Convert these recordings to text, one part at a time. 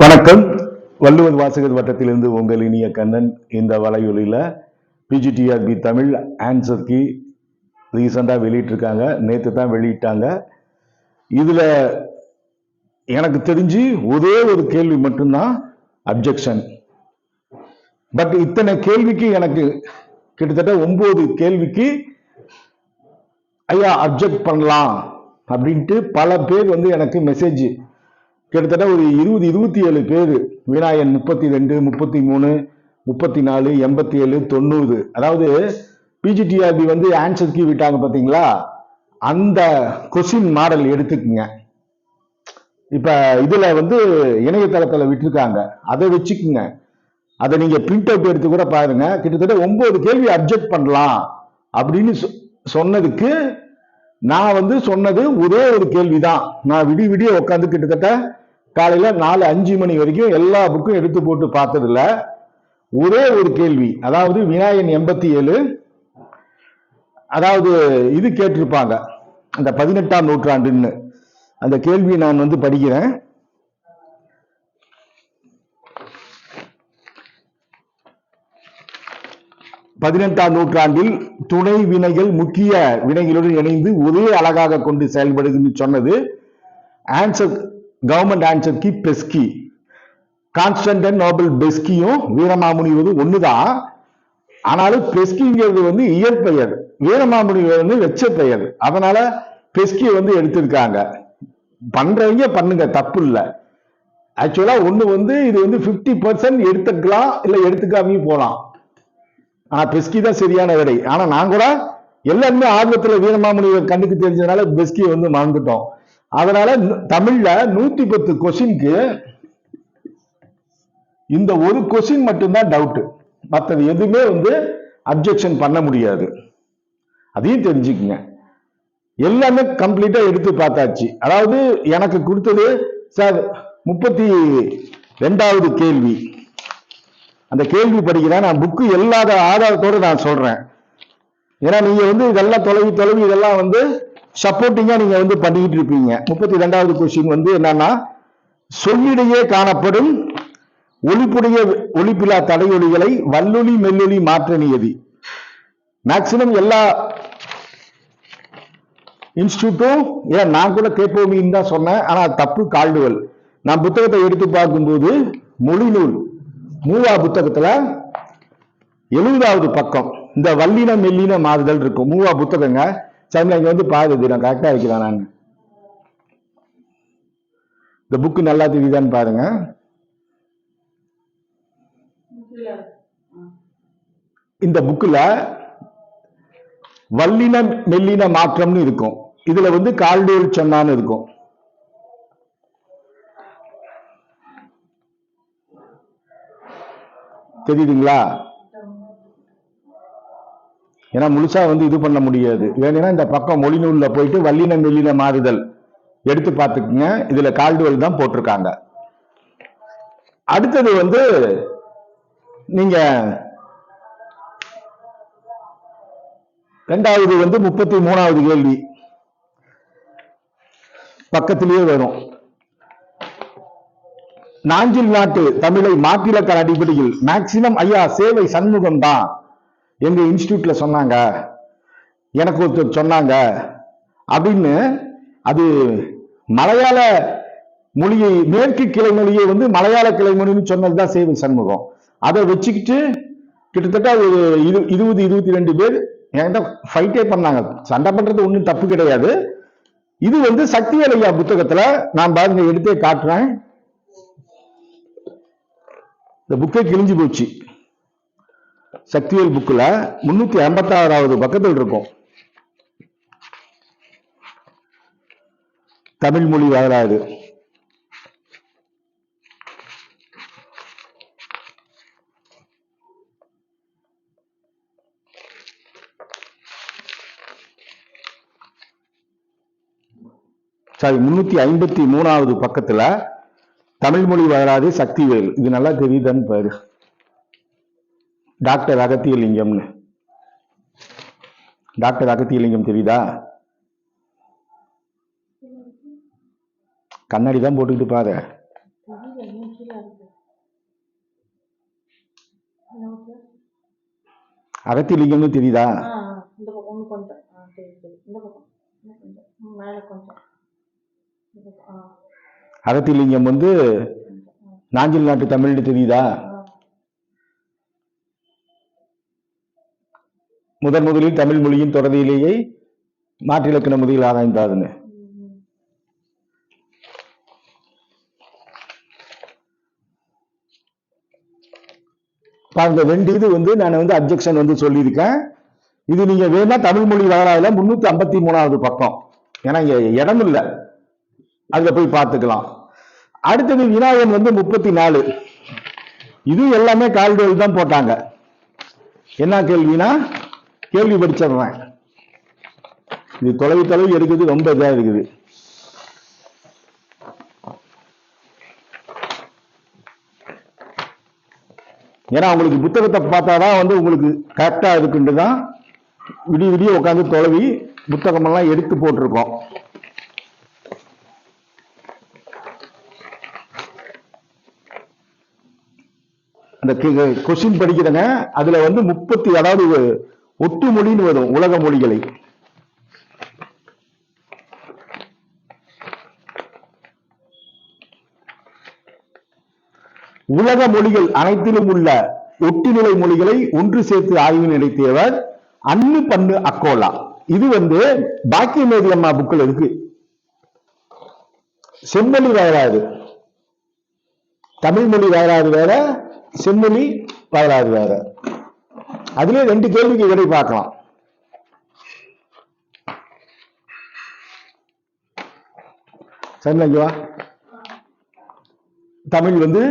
வணக்கம். வள்ளுவர் வாசகர் வட்டத்திலிருந்து உங்கள் இனிய கண்ணன் இந்த வலையொலியில் பிஜிடிஆர்பி தமிழ் ஆன்சர் கி ரீசெண்டாக வெளியிட்டிருக்காங்க. நேற்று தான் வெளியிட்டாங்க. இதில் எனக்கு தெரிஞ்சு ஒரே ஒரு கேள்வி மட்டும்தான் அப்ஜெக்ஷன் பட் இத்தனை கேள்விக்கு எனக்கு கிட்டத்தட்ட ஒன்பது கேள்விக்கு ஐயா அப்ஜெக்ட் பண்ணலாம் அப்படின்ட்டு பல பேர் வந்து எனக்கு மெசேஜ் கிட்டத்தட்ட ஒரு இருபது இருபத்தி ஏழு பேர். விநாயகன் முப்பத்தி ரெண்டு முப்பத்தி மூணு முப்பத்தி நாலு எண்பத்தி ஏழு தொண்ணூறு அதாவது பிஜிடிஆர்பி வந்து ஆன்சர் கீ விட்டாங்க பார்த்தீங்களா அந்த கொஸ்டின் மாடல் எடுத்துக்குங்க. இப்போ இதில் வந்து இணையதளத்தில் விட்டுருக்காங்க. அதை வச்சுக்குங்க. அதை நீங்கள் பிரிண்ட் அவுட் எடுத்து கூட பாருங்க. கிட்டத்தட்ட ஒன்பது கேள்வி அப்ஜெக்ட் பண்ணலாம் அப்படின்னு சொ- சொன்னதுக்கு நான் வந்து சொன்னது ஒரே ஒரு கேள்விதான். நான் விடிய விடிய உட்காந்து கிட்டத்தட்ட காலையில் நாலு அஞ்சு மணி வரைக்கும் எல்லா புக்கும் எடுத்து போட்டு பார்த்ததுல ஒரே ஒரு கேள்வி அதாவது விநாயகன் எண்பத்தி ஏழு அதாவது இது கேட்டிருப்பாங்க அந்த பதினெட்டாம் நூற்றாண்டுன்னு. அந்த கேள்வி நான் வந்து படிக்கிறேன். பதினெட்டாம் நூற்றாண்டில் துணை வினைகள் முக்கிய வினைகளுடன் இணைந்து ஒரே அழகாக கொண்டு செயல்படுதுன்னு சொன்னது. ஆன்சர் கவர்மெண்ட் ஆன்சர் கி பெஸ்கி கான்ஸ்டன்டன் நோபல் பெஸ்கியும் வீரமாமுனிவரும் ஒண்ணுதான் ஆனாலும் பெஸ்கிங்கிறது வந்து இயற்பெயர் வீரமாமுனி வந்து வெச்ச பெயர். அதனால பெஸ்கியை வந்து எடுத்திருக்காங்க. பண்றவங்க பண்ணுங்க தப்பு இல்லை ஆக்சுவலா ஒண்ணு வந்து இது வந்து 50% பர்சன்ட் எடுத்துக்கலாம் இல்ல எடுத்துக்காமையும் போலாம். ஆனா பெஸ்கி தான் சரியான விடை ஆனா நான் கூட எல்லாருமே ஆர்வத்துல வீரமாமுனிவர் கண்ணுக்கு தெரிஞ்சதுனால பெஸ்கியை வந்து மறந்துட்டோம். அதனால தமிழ்ல நூத்தி பத்து கொஸ்டின்க்கு இந்த ஒரு கொஸ்டின் மட்டும்தான் டவுட்டு மற்றது எதுவுமே வந்து அப்ஜெக்ஷன் பண்ண முடியாது. அதையும் தெரிஞ்சுக்குங்க. எல்லாமே கம்ப்ளீட்டா எடுத்து பார்த்தாச்சு. அதாவது எனக்கு கொடுத்தது சார் முப்பத்தி ரெண்டாவது கேள்வி. அந்த கேள்வி படிக்கிறேன் நான் புக்கு இல்லாத ஆதாரத்தோட நான் சொல்றேன். ஏன்னா நீங்க வந்து இதெல்லாம் தொலைவி தொலைவி இதெல்லாம் வந்து சப்போர்ட்டிங்கா நீங்க வந்து பண்ணிக்கிட்டு இருப்பீங்க. முப்பத்தி ரெண்டாவது கொஸ்டின் வந்து என்னன்னா சொல்லிடையே காணப்படும் ஒளிப்புடைய ஒளிப்பிலா தடையொலிகளை வல்லொலி மெல்லொலி மாற்ற நியதி. மேக்சிமம் எல்லா இன்ஸ்டியூட்டும் ஏன் நான் கூட கேட்போமின்னு தான் சொன்னேன் ஆனா தப்பு கால்டுவல். நான் புத்தகத்தை எடுத்து பார்க்கும்போது மொழிநூல் மூவா புத்தகத்துல எழுபதாவது பக்கம் இந்த வல்லின மெல்லின மாறுதல் இருக்கும். மூவா புத்தகங்க சரி இங்கே வந்து பாருது நான் கரெக்டாக வைக்கிறேன் நான். இந்த புக்கு நல்லா தெரியுதான்னு பாருங்க. இந்த புக்கில் வல்லின மெல்லின மாற்றம்னு இருக்கும். இதுல வந்து கால்டோல் சொன்னான்னு இருக்கும். தெரியுதுங்களா? ஏன்னா முழுசா வந்து இது பண்ண முடியாது. வேணும்னா இந்த பக்கம் மொழிநூல்ல போயிட்டு வல்லின மெல்லின மாறுதல் எடுத்து பார்த்துக்குங்க. இதுல கால்டுவல் தான் போட்டிருக்காங்க. அடுத்தது வந்து நீங்க ரெண்டாவது வந்து முப்பத்தி மூணாவது கேள்வி. பக்கத்திலேயே வரும். நாஞ்சில் நாட்டு தமிழை மாற்றிலக்கண அடிப்படையில் மேக்சிமம் ஐயா சேவை சண்முகம் தான் எங்கள் இன்ஸ்டியூட்டில் சொன்னாங்க எனக்கு ஒருத்தர் சொன்னாங்க அப்படின்னு அது மலையாள மொழியை மேற்கு கிளை மொழியை வந்து மலையாள கிளை மொழின்னு சொன்னதுதான் சேவை சண்முகம். அதை வச்சுக்கிட்டு கிட்டத்தட்ட ஒரு இரு இருபது இருபத்தி ரெண்டு பேர் என்கிட்ட ஃபைட்டே பண்ணாங்க. சண்டை பண்ணுறது ஒன்றும் தப்பு கிடையாது. இது வந்து சக்தி அலையா புத்தகத்தில் நான் பாருங்க எடுத்தே காட்டுறேன். இந்த புக்கே கிழிஞ்சு போச்சு. சக்திவேல் புக்ல முன்னூத்தி ஐம்பத்தாறாவது பக்கத்தில் இருக்கும். தமிழ் மொழி வரலாறு. சாரி முன்னூத்தி ஐம்பத்தி மூணாவது பக்கத்துல தமிழ் மொழி வரலாறு சக்திவேல். இது நல்லா தெரியுதுன்னு பாரு. டாக்டர் அகத்தியலிங்கம்னு. டாக்டர் அகத்தியலிங்கம் தெரியுதா? கண்ணாடி தான் போட்டுக்கிட்டு பாரு அகத்திலிங்கம்னு தெரியுதா? அகத்தியலிங்கம் வந்து நாஞ்சில் நாட்டு தமிழ்னு தெரியுதா? முதன் முதலில் தமிழ் மொழியின் தொடர்பிலேயே மாற்றிலக்கண முறையில் ஆராய்ந்தாருன்னு. பாருங்க ரெண்டு இது வந்து நான் வந்து அப்ஜெக்ஷன் வந்து சொல்லியிருக்கேன். இது நீங்க வேணா தமிழ் மொழி வரலாறுல முன்னூத்தி ஐம்பத்தி மூணாவது பக்கம். ஏன்னா இங்க இடம் இல்லை. அதுல போய் பார்த்துக்கலாம். அடுத்தது விநாயகன் வந்து முப்பத்தி நாலு இது எல்லாமே கால்டோல் தான் போட்டாங்க. என்ன கேள்வினா கேள்வி படிச்சிடுறேன். இது தொலைவு தொலைவு இருக்குது ரொம்ப இதா இருக்குது. ஏன்னா உங்களுக்கு புத்தகத்தை பார்த்தாதான் வந்து உங்களுக்கு கரெக்டா இருக்குன்ட்டு தான் விடிய விடிய உட்காந்து தொலைவி புத்தகமெல்லாம் எடுத்து போட்டிருக்கோம். அந்த கொஸ்டின் படிக்கிறேங்க. அதுல வந்து முப்பத்தி அதாவது ஒட்டு மொழின்னு வரும் உலக மொழிகளை. உலக மொழிகள் அனைத்திலும் உள்ள ஒட்டுநிலை மொழிகளை ஒன்று சேர்த்து ஆய்வு நடத்தியவர் அன்னு பண்ணு அக்கோலா. இது வந்து பாக்கியமேதி அம்மா புக்கில் இருக்கு. செம்மொழி வயலாறு தமிழ் மொழி வயலாறு வேற செம்மொழி வயலாறு வேற. அதுலயே ரெண்டு கேள்விக்கு விடை பார்க்கலாம். சரிங்களா? தமிழ் வந்து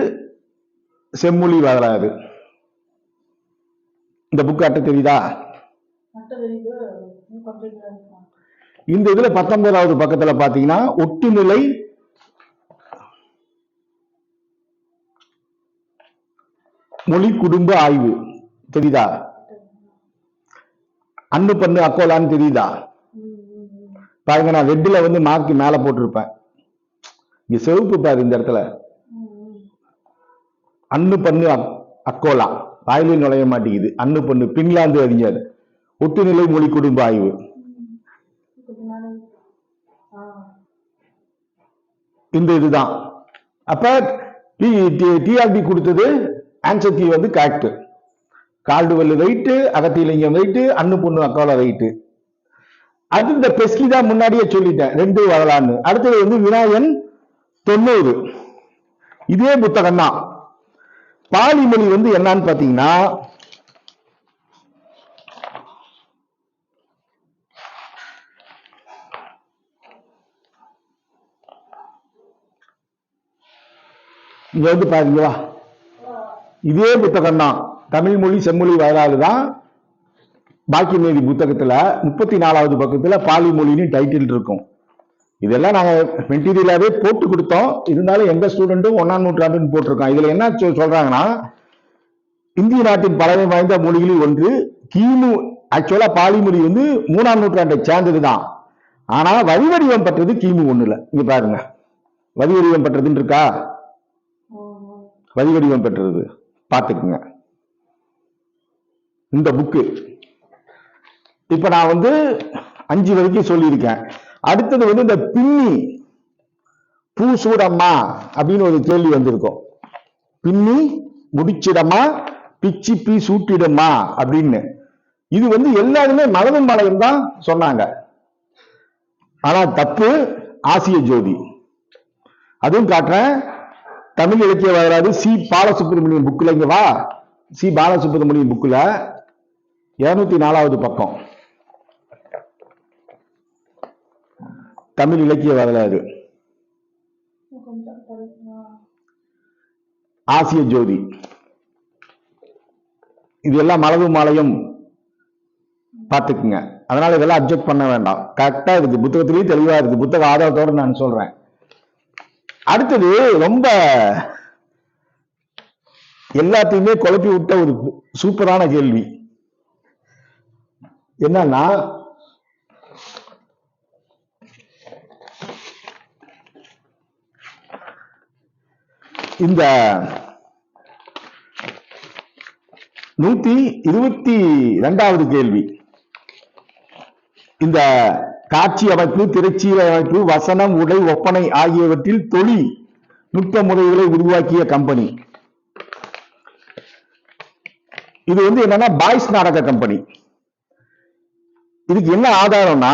செம்மொழி வரலாறு. இந்த புக் அட்டை தெரியுதா? இந்த இதுல பத்தொன்பதாவது பக்கத்துல பாத்தீங்கன்னா ஒட்டுநிலை மொழி குடும்ப ஆய்வு. தெரியுதா? அன்னு பண்ணு அக்கோலான்னு தெரியுதா? பாருங்க நான் வெட்டில வந்து மார்க் மேல போட்டிருப்பேன். இங்க செவப்பு பாரு இந்த இடத்துல. அண்ணு அன்னு பண்ணு அக்- அக்கோலா. வாயிலில் நுழைய மாட்டேங்குது. அன்னு பண்ணு பின்லாந்து அறிஞர். ஒட்டுநிலை மொழி குடும்ப ஆய்வு. இந்த இதுதான். அப்ப டிஆர்பி கொடுத்தது ஆன்சர் கீ வந்து correct Caldwell right Agathilingam right அண்ணு பொண்ணு அக்கால ரைட்டு அது இந்த பெஸ்கி தான் முன்னாடியே சொல்லிட்டேன் ரெண்டு வரலான்னு. அடுத்தது வந்து விநாயகன் தொண்ணூறு. இதே புத்தகம் தான். பாலிமொழி வந்து என்னன்னு பாத்தீங்கன்னா இங்க வந்து பாருங்களா இதே புத்தகம் தான். தமிழ் மொழி செம்மொழி வரலாறு தான் பாக்கி மீதி புத்தகத்துல. முப்பத்தி நாலாவது பக்கத்துல பாலி மொழின்னு டைட்டில் இருக்கும். இதெல்லாம் நாங்க மெட்டீரியலாவே போட்டு கொடுத்தோம். இருந்தாலும் எங்க ஸ்டூடெண்ட்டும் ஒன்னாம் நூற்றாண்டுன்னு போட்டிருக்கோம் இதுல என்ன சொ- சொல்றாங்கன்னா இந்திய நாட்டின் பழமை வாய்ந்த மொழிகளில் ஒன்று கிமு ஆக்சுவலா பாலி மொழி வந்து மூணாம் நூற்றாண்டை சேர்ந்தது தான். ஆனா வரி வடிவம் பெற்றது கிமு ஒண்ணுல. இங்க பாருங்க. வரி வடிவம் பெற்றதுன்னு இருக்கா? ம், ம். வரி வடிவம் பெற்றது. பார்த்துக்குங்க இந்த புக்கு இப்ப நான் வந்து அஞ்சு வரைக்கும் சொல்லியிருக்கேன். அடுத்தது வந்து இந்த பின்னி பூ சூடம்மா அப்படின்னு ஒரு கேள்வி வந்திருக்கும். பின்னி முடிச்சிடமா பிச்சி பி சூட்டிடுமா அப்படின்னு. இது வந்து எல்லாருமே மலரும் மலையும் தான் சொன்னாங்க. ஆனா தப்பு ஆசிய ஜோதி. அதுவும் காட்டுறேன். தமிழ் இலக்கிய வரலாறு சி பாலசுப்ரமணியம் புக்ல இங்க வா. சி பாலசுப்ரமணியம் புக்கில் இருநூத்தி நாலாவது பக்கம். தமிழ் இலக்கிய வரலாறு. ஆசிய ஜோதி. இது எல்லாம் மலவு மாலையும் பார்த்துக்குங்க. அதனால இதெல்லாம் அப்ஜெக்ட் பண்ண வேண்டாம். கரெக்டா இருக்கு புத்தகத்திலேயே தெளிவா இருக்கு புத்தக ஆதாரத்தோட நான் சொல்றேன். அடுத்தது ரொம்ப எல்லாத்தையுமே குழப்பி விட்ட ஒரு சூப்பரான கேள்வி. என்னன்னா இந்த நூத்தி இருபத்தி ரெண்டாவது கேள்வி. இந்த காட்சி அமைப்பு திரைச்சீலை அமைப்பு வசனம் உடை ஒப்பனை ஆகியவற்றில் தொழில் நுட்ப முறைகளை உருவாக்கிய கம்பெனி. இது வந்து என்னன்னா பாய்ஸ் நாடக கம்பெனி. இதுக்கு என்ன ஆதாரம்னா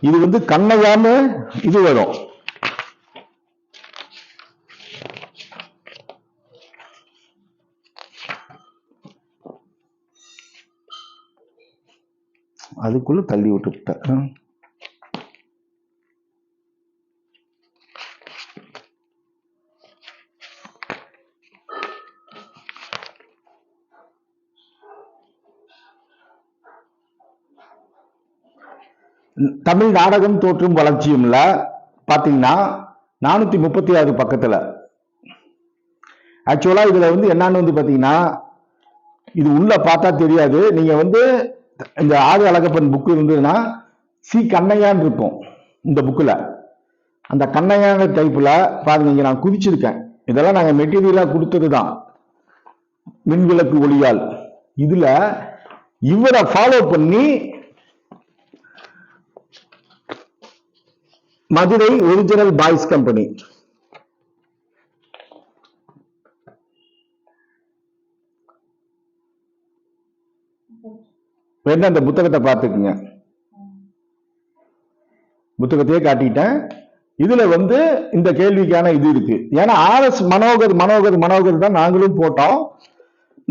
இது வந்து கண்ணையாம இது வரும். அதுக்குள்ள தள்ளி விட்டுவிட்டேன் தமிழ் நாடகம் தோற்றும் வளர்ச்சியும்ல பார்த்தீங்கன்னா நானூற்றி முப்பத்தி ஆறு பக்கத்தில் ஆக்சுவலாக இதில் வந்து என்னன்னு வந்து பார்த்தீங்கன்னா இது உள்ளே பார்த்தா தெரியாது. நீங்கள் வந்து இந்த ஆதி அழகப்பன் புக்கு இருந்ததுன்னா சி. கண்ணையான் இருக்கும் இந்த புக்கில் அந்த கண்ணையான டைப்பில் பாருங்க இங்கே நான் குதிச்சிருக்கேன். இதெல்லாம் நாங்கள் மெட்டீரியலாக கொடுத்தது தான் மின்விளக்கு ஒளியால். இதில் இவரை ஃபாலோ பண்ணி மதுரை ஒரிஜினல் பாய்ஸ் கம்பெனி வேணா அந்த புத்தகத்தை பார்த்துக்குங்க. புத்தகத்தையே காட்டிட்டேன். இதுல வந்து இந்த கேள்விக்கான இது இருக்கு. ஏன்னா ஆர் எஸ் மனோகர் மனோகர் மனோகர் தான் நாங்களும் போட்டோம்.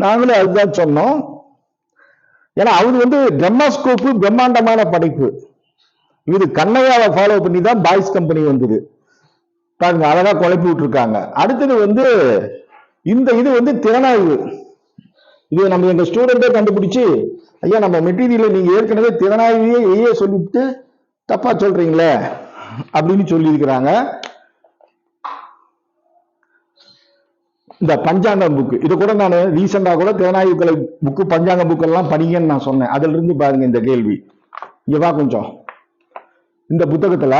நாங்களும் அதுதான் சொன்னோம். ஏன்னா அவர் வந்து பிரம்மாஸ்கோப்பு பிரம்மாண்டமான படைப்பு. இது கண்ணையாவை ஃபாலோ பண்ணி தான் பாய்ஸ் கம்பெனி வந்தது. பாருங்க அழகா குழப்பி விட்டுருக்காங்க. அடுத்தது வந்து இந்த இது வந்து திறனாய்வு. இது நம்ம எங்க ஸ்டூடெண்டே கண்டுபிடிச்சு ஐயா நம்ம மெட்டீரியலை நீங்க ஏற்கனவே திறனாய்வையே ஏயே சொல்லிட்டு தப்பா சொல்றீங்களே அப்படின்னு சொல்லியிருக்கிறாங்க. இந்த பஞ்சாங்கம் புக்கு இது கூட நான் ரீசெண்டா கூட திறனாய்வு கலை புக்கு பஞ்சாங்க புக்கெல்லாம் படிங்கன்னு நான் சொன்னேன். அதுல இருந்து பாருங்க இந்த கேள்வி. இங்க வா கொஞ்சம். இந்த புத்தகத்துல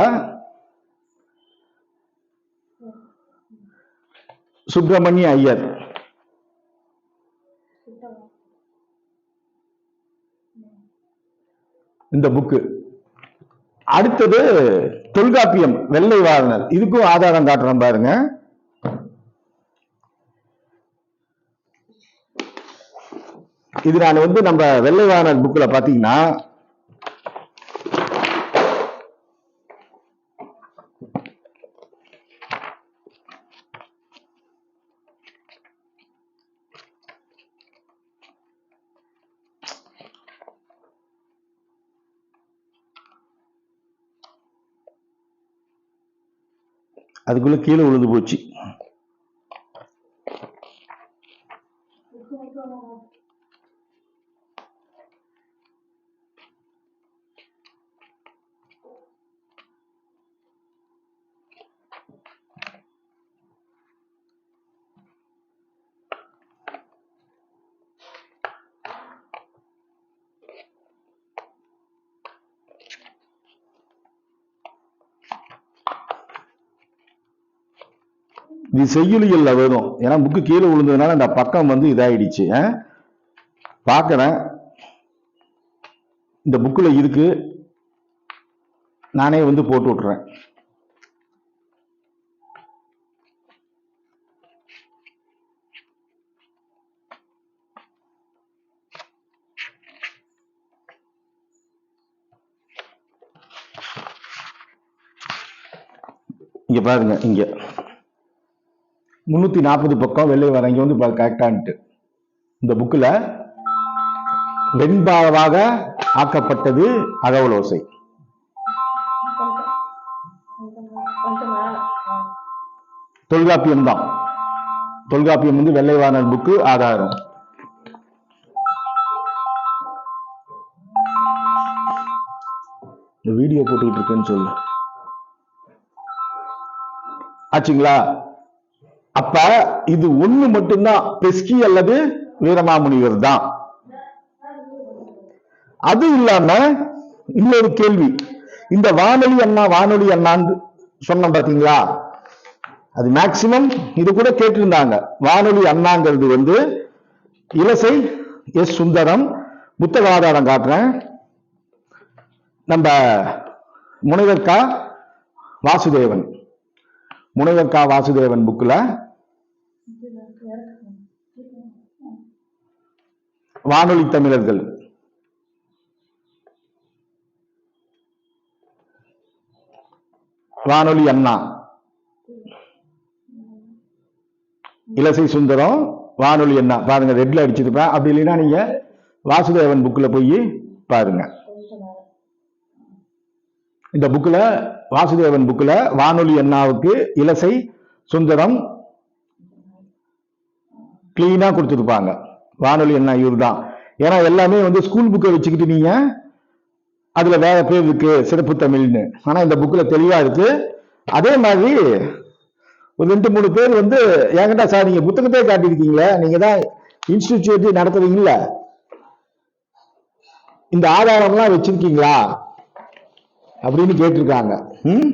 சுப்பிரமணிய ஐயர். இந்த புக்கு. அடுத்தது தொல்காப்பியம் வெள்ளை வாழ்நர் இதுக்கும் ஆதாரம் காட்டுறோம் பாருங்க. இது நான் வந்து நம்ம வெள்ளை வாழ்நர் புக்கில் பார்த்தீங்கன்னா அதுக்குள்ளே கீழே விழுந்து போச்சு இது செய்யுளியல்ல வரும் ஏன்னா புக்கு கீழே விழுந்ததுனால அந்த பக்கம் வந்து இதாயிடுச்சு. பார்க்குறேன். இந்த புக்கில் இருக்கு. நானே வந்து போட்டு விட்டுறேன். இங்க பாருங்க இங்க. முன்னூத்தி நாற்பது பக்கம் வெள்ளை வரங்கி வந்து வந்து கரெக்டான்ட்டு இந்த புக்ல வெண்பாவாக ஆக்கப்பட்டது அகவலோசை தொல்காப்பியம் தான். தொல்காப்பியம் வந்து வெள்ளைவாணர் புக்கு ஆதாரம். இந்த வீடியோ போட்டுக்கிட்டு இருக்கேன்னு சொல்லு. ஆச்சுங்களா? அப்ப இது ஒண்ணு மட்டும்தான் பெஸ்கி அல்லது வீரமாமுனிவர் தான் அது இல்லாம இன்னொரு கேள்வி. இந்த வானொலி அண்ணா வானொலி அண்ணான்னு சொன்னோம் பாத்தீங்களா? அது மேக்சிமம் இது கூட கேட்டிருந்தாங்க. வானொலி அண்ணாங்கிறது வந்து இலசை எஸ் சுந்தரம் புத்தக ஆதாரம் காட்டுறேன். நம்ம முனைவர் கா வாசுதேவன். முனைவர் கா வாசுதேவன் புக்கில் வானொலி தமிழர்கள். வானொலி அண்ணா. இலசை சுந்தரம் வானொலி அண்ணா. பாருங்க ரெட்ல அடிச்சிருப்பேன் அப்படி இல்லைன்னா நீங்க வாசுதேவன் புக்கில் போய் பாருங்க. இந்த புக்கில் வாசுதேவன் புக்கில் வானொலி அண்ணாவுக்கு இலசை சுந்தரம் கிளீனாக கொடுத்துருப்பாங்க. வானொலி அண்ணா இவர் தான் ஏன்னா எல்லாமே வந்து ஸ்கூல் புக்கை வச்சுக்கிட்டு நீங்க அதுல வேற பேர் இருக்கு சிறப்பு தமிழ்னு. ஆனா இந்த புக்ல தெளிவா இருக்கு. அதே மாதிரி ஒரு ரெண்டு மூணு பேர் வந்து என்கிட்ட சார் நீங்க புத்தகத்தையே காட்டியிருக்கீங்களே நீங்க தான் இன்ஸ்டிடியூட் நடத்துறீங்கல்ல இந்த ஆதாரம்லாம் வச்சிருக்கீங்களா? அப்படின்னு கேட்டிருக்காங்க. ம்?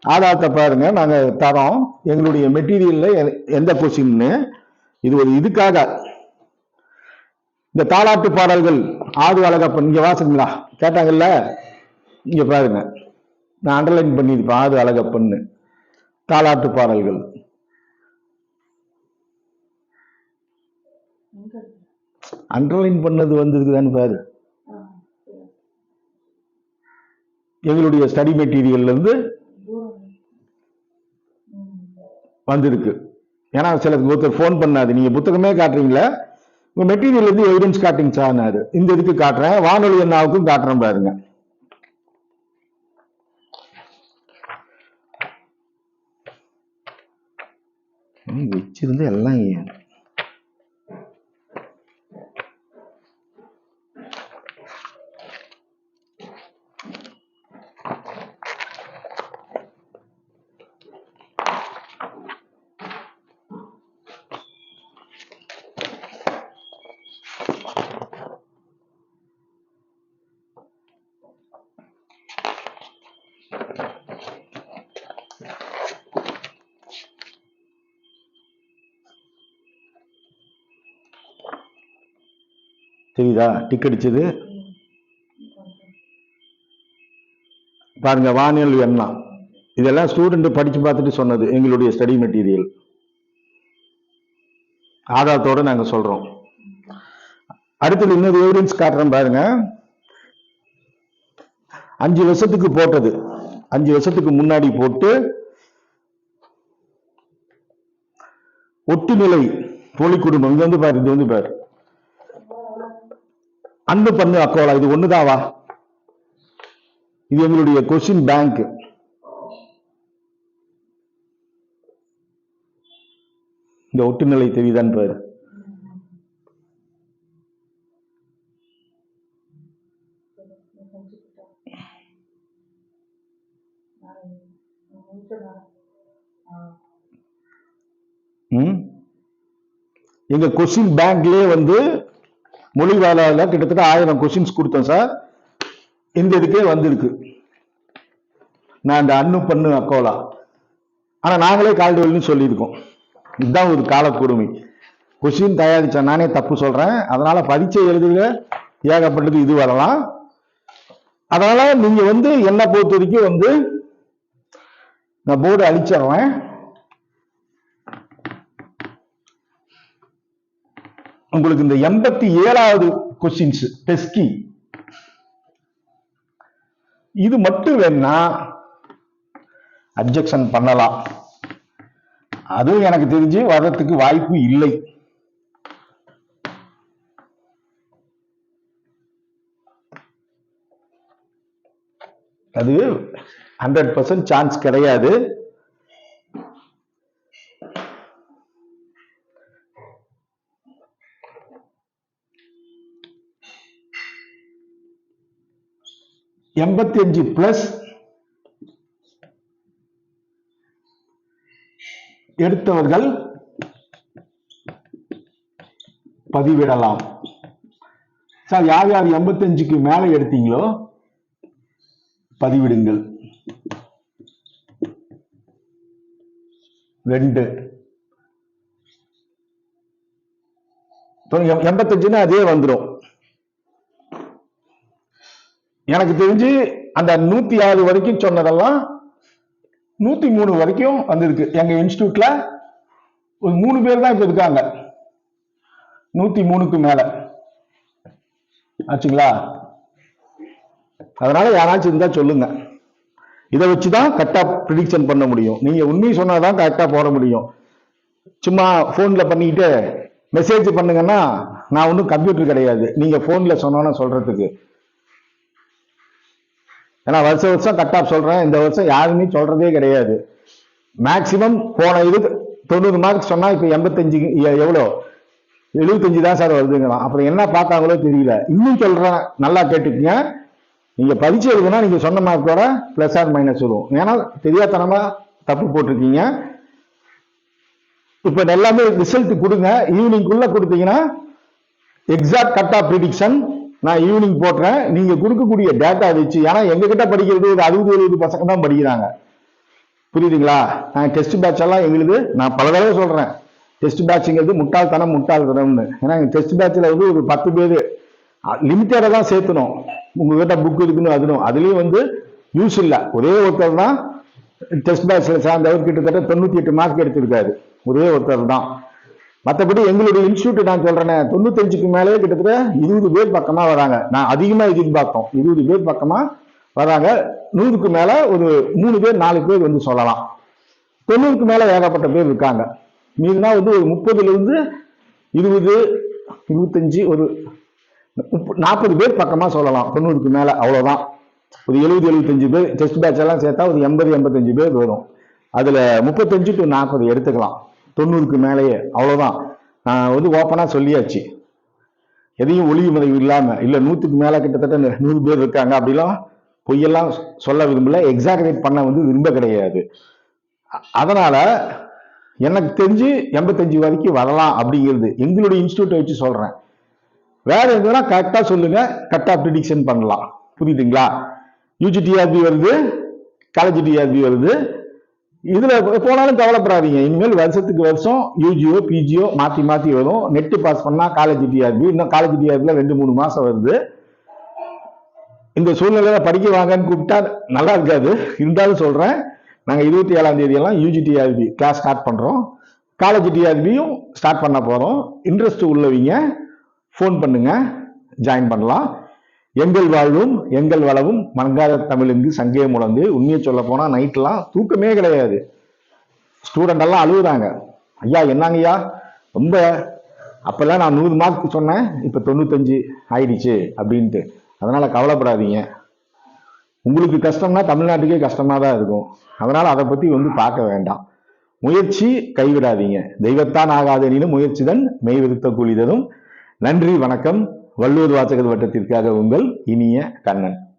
ஆதாரத்தை பாருங்க நாங்க தரோம். எங்களுடைய மெட்டீரியல்ல எ- எந்த கொஸ்டின்னு இது ஒரு இதுக்காக. இந்த தாலாட்டு பாடல்கள் ஆடு அழகப்பன் இங்க வாசுங்களா கேட்டாங்கல்ல? இங்க பாருங்க. நான் அண்டர்லைன் பண்ணியிருப்பேன். ஆடு அழகப்பன்னு தாலாட்டு பாடல்கள். அண்டர்லைன் பண்ணது வந்திருக்குதான்னு பாரு. எங்களுடைய ஸ்டடி மெட்டீரியல்ல இருந்து வந்திருக்கு. ஏன்னா சில ஒருத்தர் ஃபோன் பண்ணாது. நீங்கள் புத்தகமே காட்டுறீங்களா? உங்கள் மெட்டீரியல் இருந்து எவிடன்ஸ் காட்டுங்க சார்னாரு இந்த இதுக்கு காட்டுறேன். வானொலி அண்ணாவுக்கும் காட்டுறேன் பாருங்க. வச்சிருந்து எல்லாம் ஏன்? தெரியுதா? டிக் அடிச்சது. பாருங்க வானியல் எண்ணா. இதெல்லாம் ஸ்டூடெண்ட் படிச்சு பார்த்துட்டு சொன்னது எங்களுடைய ஸ்டடி மெட்டீரியல் ஆதாரத்தோட நாங்க சொல்றோம். அடுத்தது இன்னொரு எவிடன்ஸ் காட்டுறேன் பாருங்க. அஞ்சு வருஷத்துக்கு போட்டது. அஞ்சு வருஷத்துக்கு முன்னாடி போட்டு ஒட்டுநிலை போலி குடும்பம் இங்க வந்து பாரு இது வந்து பாரு. அன்பு பண்ணு அக்கோலா இது ஒண்ணுதாவா? இது எங்களுடைய கொஸ்டின் பேங்க். இந்த ஒட்டுநிலை தெரியுதான் பாரு. எங்க கொஸ்டின் பேங்க்லயே வந்து மொழி வேலையில கிட்டத்தட்ட ஆயிரம் கொஸ்டின்ஸ் கொடுத்தேன் சார் இந்த இதுக்கே வந்திருக்கு. நான் இந்த அண்ணு பண்ணு அக்கோலா. ஆனா நாங்களே கால்டுவெல்னு சொல்லியிருக்கோம். இதுதான் ஒரு காலக்கொடுமை. கொஸ்டின் தயாரிச்ச நானே தப்பு சொல்றேன். அதனால பரீட்சை எழுதுல ஏகப்பட்டது இது வரலாம். அதனால நீங்க வந்து என்ன பொறுத்த வரைக்கும் வந்து நான் போர்டு அழிச்சிடுறேன். உங்களுக்கு இந்த எண்பத்தி ஏழாவது கொஸ்டின்ஸ் டெஸ்கி இது மட்டும் வேணா அப்ஜெக்ஷன் பண்ணலாம். அதுவும் எனக்கு தெரிஞ்சு வர்றதுக்கு வாய்ப்பு இல்லை. அது ஹண்ட்ரட் பர்சன்ட் சான்ஸ் கிடையாது. எண்பத்தி அஞ்சு பிளஸ் எடுத்தவர்கள் பதிவிடலாம். சார் யார் யார் எண்பத்தஞ்சுக்கு மேலே எடுத்தீங்களோ பதிவிடுங்கள். ரெண்டு. எண்பத்தஞ்சுன்னா அதே வந்துடும் எனக்கு தெரிஞ்சு அந்த நூத்தி ஆறு வரைக்கும் சொன்னதெல்லாம் நூத்தி மூணு வரைக்கும் வந்திருக்கு. எங்க இன்ஸ்டியூட்ல ஒரு மூணு பேர் தான் இப்ப இருக்காங்க. நூத்தி மூணுக்கு மேல. ஆச்சுங்களா? அதனால யாராச்சும் இருந்தா சொல்லுங்க. இதை வச்சுதான் கரெக்டா ப்ரிடிக்ஷன் பண்ண முடியும். நீங்க உண்மையை சொன்னாதான் கரெக்டா போட முடியும். சும்மா போன்ல பண்ணிக்கிட்டு மெசேஜ் பண்ணுங்கன்னா நான் ஒன்றும் கம்ப்யூட்டர் கிடையாது. நீங்க போன்ல சொன்னோன்னு சொல்றதுக்கு. ஏன்னா வருஷ வருஷம் கட் ஆஃப் சொல்றேன். இந்த வருஷம் யாருமே சொல்றதே கிடையாது. மேக்சிமம் போன இது தொண்ணூறு மார்க் சொன்னா இப்ப எண்பத்தஞ்சு எவ்வளோ? எழுபத்தஞ்சு தான் சார் வருதுங்களாம். அப்புறம் என்ன பார்த்தாங்களோ தெரியல. இன்னும் சொல்றேன். நல்லா கேட்டுக்கங்க. நீங்க பரிச்சு எழுதுனா நீங்க சொன்ன மார்க்கோட பிளஸ் ஆர் மைனஸ் வரும். ஏன்னா தெரியாதனமா தப்பு போட்டிருக்கீங்க. இப்ப எல்லாமே ரிசல்ட் கொடுங்க. ஈவினிங்குள்ள கொடுத்தீங்கன்னா எக்ஸாக்ட் கட் ஆஃப் ப்ரிடிக்ஷன் நான் ஈவினிங் போட்டுறேன் நீங்க கொடுக்கக்கூடிய டேட்டா வச்சு ஏன்னா எங்க கிட்ட படிக்கிறது ஒரு அறுபது எழுபது பசங்க தான் படிக்கிறாங்க. புரியுதுங்களா? நான் டெஸ்ட் பேட்ச் எல்லாம் எங்களுக்கு நான் பல தடவை சொல்றேன். டெஸ்ட் பேட்ச்ங்கிறது முட்டாள்தனம் முட்டாள்தனம்னு. ஏன்னா டெஸ்ட் பேட்ச்ல வந்து ஒரு பத்து பேர் லிமிட்டடாக தான் சேர்த்தணும். உங்ககிட்ட புக் இருக்குன்னு அதுணும். அதுலயும் வந்து யூஸ் இல்லை. ஒரே ஒருத்தர் தான் டெஸ்ட் பேட்ச்ல சேர்ந்தவர் கிட்டத்தட்ட தொண்ணூத்தி எட்டு மார்க் எடுத்திருக்காரு. ஒரே ஒருத்தர் தான். மற்றபடி எங்களுடைய இன்ஸ்டியூட் நான் சொல்றேனே தொண்ணூத்தஞ்சுக்கு மேலே கிட்டத்தட்ட இருபது பேர் பக்கமா வராங்க. நான் அதிகமா எதிர்பார்த்தோம். இருபது பேர் பக்கமா வராங்க. நூறுக்கு மேல ஒரு மூணு பேர் நாலு பேர் வந்து சொல்லலாம். தொண்ணூறுக்கு மேல ஏகப்பட்ட பேர் இருக்காங்க. மீதுனா வந்து ஒரு முப்பதுல இருந்து இருபது இருபத்தஞ்சு ஒரு நாற்பது பேர் பக்கமா சொல்லலாம். தொண்ணூறுக்கு மேல அவ்வளவுதான். ஒரு எழுபது எழுபத்தஞ்சு பேர் டெஸ்ட் பேட்ச் எல்லாம் சேர்த்தா ஒரு எண்பது எண்பத்தஞ்சு பேர் வரும். அதுல முப்பத்தஞ்சு டு நாற்பது எடுத்துக்கலாம். தொண்ணூறுக்கு மேலேயே அவ்வளோதான் நான் வந்து ஓப்பனாக சொல்லியாச்சு. எதையும் ஒளிவு மறைவு இல்லாமல் இல்லை நூற்றுக்கு மேலே கிட்டத்தட்ட நூறு பேர் இருக்காங்க அப்படிலாம் பொய்யெல்லாம் சொல்ல விரும்பல எக்ஸாகரேட் பண்ண வந்து விரும்ப கிடையாது. அதனால் எனக்கு தெரிஞ்சு எண்பத்தஞ்சு வரைக்கும் வரலாம் அப்படிங்கிறது. எங்களுடைய இன்ஸ்டியூட்டை வச்சு சொல்கிறேன் வேற எதுனா கரெக்டாக சொல்லுங்கள் கரெக்டாக ப்ரிடிக்ஷன் பண்ணலாம். புரியுதுங்களா? யூஜி டிஆர்பி வருது காலேஜ் டிஆர்பி வருது இதுல போனாலும் கவலைப்படாதீங்க. இனிமேல் வருஷத்துக்கு வருஷம் யூஜியோ பிஜியோ மாத்தி மாத்தி வரும். நெட்டு பாஸ் பண்ணா காலேஜ் டிஆர்பி இன்னும் காலேஜ் டிஆர்பில ரெண்டு மூணு மாசம் வருது. இந்த சூழ்நிலையில படிக்க வாங்கன்னு கூப்பிட்டா நல்லா இருக்காது. இருந்தாலும் சொல்றேன் நாங்க இருபத்தி ஏழாம் தேதி எல்லாம் யூஜி டிஆர்பி கிளாஸ் ஸ்டார்ட் பண்றோம் காலேஜ் டிஆர்பியும் ஸ்டார்ட் பண்ண போறோம். இன்ட்ரெஸ்ட் உள்ளவங்க ஃபோன் பண்ணுங்க ஜாயின் பண்ணலாம். எங்கள் வாழ்வும் எங்கள் வளவும் மங்காத தமிழுங்கு சங்கே முழங்கு உண்மையை சொல்ல போனா நைட்லாம் தூக்கமே கிடையாது. ஸ்டூடெண்ட் எல்லாம் அழுகுறாங்க. ஐயா என்னங்கய்யா? ரொம்ப அப்பெல்லாம் நான் நூறு மார்க் சொன்னேன் இப்போ தொண்ணூத்தஞ்சு ஆயிடுச்சு அப்படின்ட்டு. அதனால கவலைப்படாதீங்க. உங்களுக்கு கஷ்டம்னா தமிழ்நாட்டுக்கே கஷ்டமா தான் இருக்கும். அதனால அதை பத்தி வந்து பார்க்க வேண்டாம். முயற்சி கைவிடாதீங்க. தெய்வத்தான் ஆகாதெனினும் முயற்சிதான் மெய் விருத்த கூலி நன்றி வணக்கம். வள்ளுவர் வாசகர் வட்டத்திற்காக உங்கள் இனிய கண்ணன்.